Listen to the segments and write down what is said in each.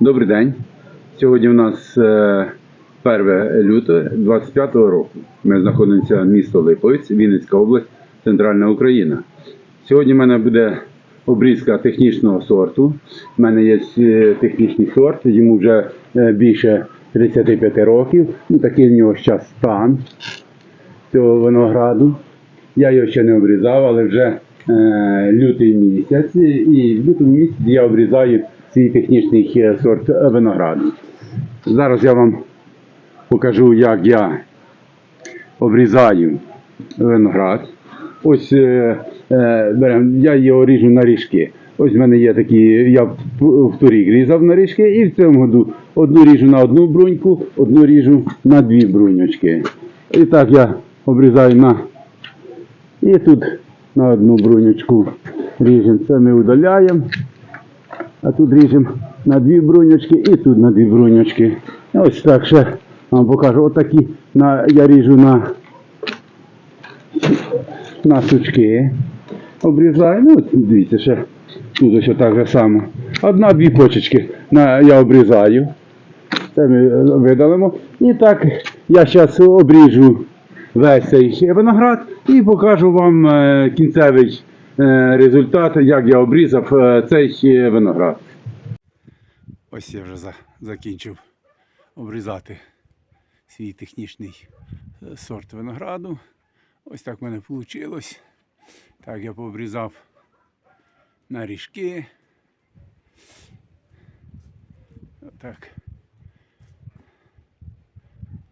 Добрий день. Сьогодні у нас е, 1 лютого 25 року. Ми знаходимося в місто Липовець, Вінницька область, Центральна Україна. Сьогодні в мене буде обрізка технічного сорту. У мене є е, технічний сорт, йому вже е, більше 35 років. Ну, такий в нього зараз стан цього винограду. Я його ще не обрізав, але вже е, лютий місяць. І в лютому місяці я обрізаю свій технічний сорт е, винограду. Зараз я вам покажу, як я обрізаю виноград. Ось е, е, я його ріжу на ріжки. Ось в мене є такі, я в, в торік різав на ріжки, і в цьому году одну ріжу на одну бруньку, одну ріжу на дві бруньочки. І так я обрізаю на і тут на одну бруньочку ріжемо. Це ми удаляємо. А тут ріжемо на дві бруньочки і тут на дві бруньочки. Ось так ще вам покажу. Отакі на, я ріжу на, на сучки. Обрізаю. Ну, дивіться, ще тут ось так же само. Одна-дві почечки на, я обрізаю. Це ми видалимо. І так я зараз обріжу весь цей виноград і покажу вам е, кінцевий результат, як я обрізав е, цей е, виноград. Ось я вже за, закінчив обрізати свій технічний е, сорт винограду. Ось так в мене вийшло. Так, я пообрізав на ріжки. Отак.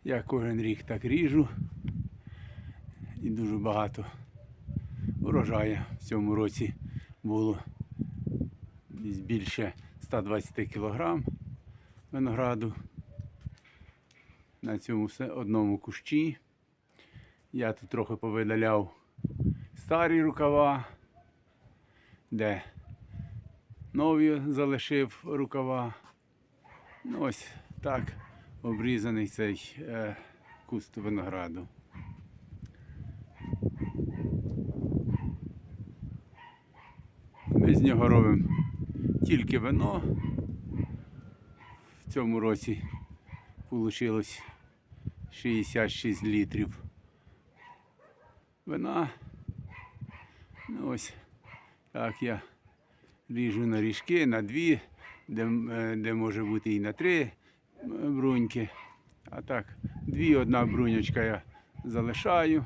Я кожен рік так ріжу. І дуже багато урожаю в цьому році було більше 120 кг винограду на цьому все одному кущі. Я тут трохи повидаляв старі рукава, де нові залишив рукава. Ну, ось так обрізаний цей е, куст винограду. З нього робимо тільки вино. В цьому році вийшло 66 літрів вина. Ну ось так я ріжу на ріжки, на дві, де, е, де може бути і на три бруньки. А так, дві, одна бруньочка я залишаю.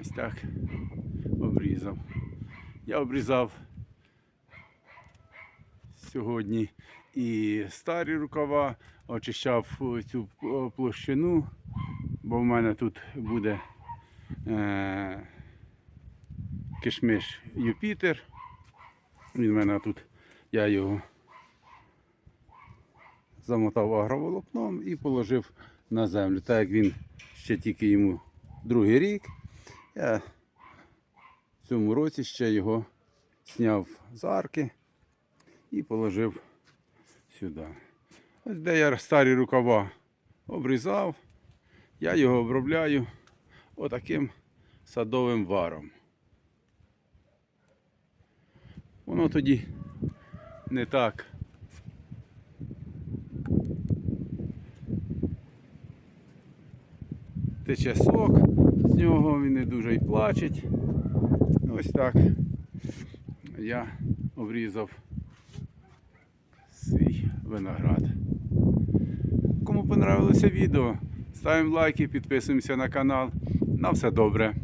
Ось так обрізав. Я обрізав сьогодні і старі рукава, очищав цю площину, бо в мене тут буде е, кишмиш Юпітер. Він в мене тут, я його замотав агроволокном і положив на землю. Так як він ще тільки йому другий рік, я в цьому році ще його зняв з арки і положив сюди. Ось де я старі рукава обрізав, я його обробляю отаким садовим варом. Воно тоді не так. Тече сок з нього, він не дуже й плачеть. Ось так я обрізав свій виноград. Кому понравилося відео, ставимо лайки, підписуємося на канал. На все добре.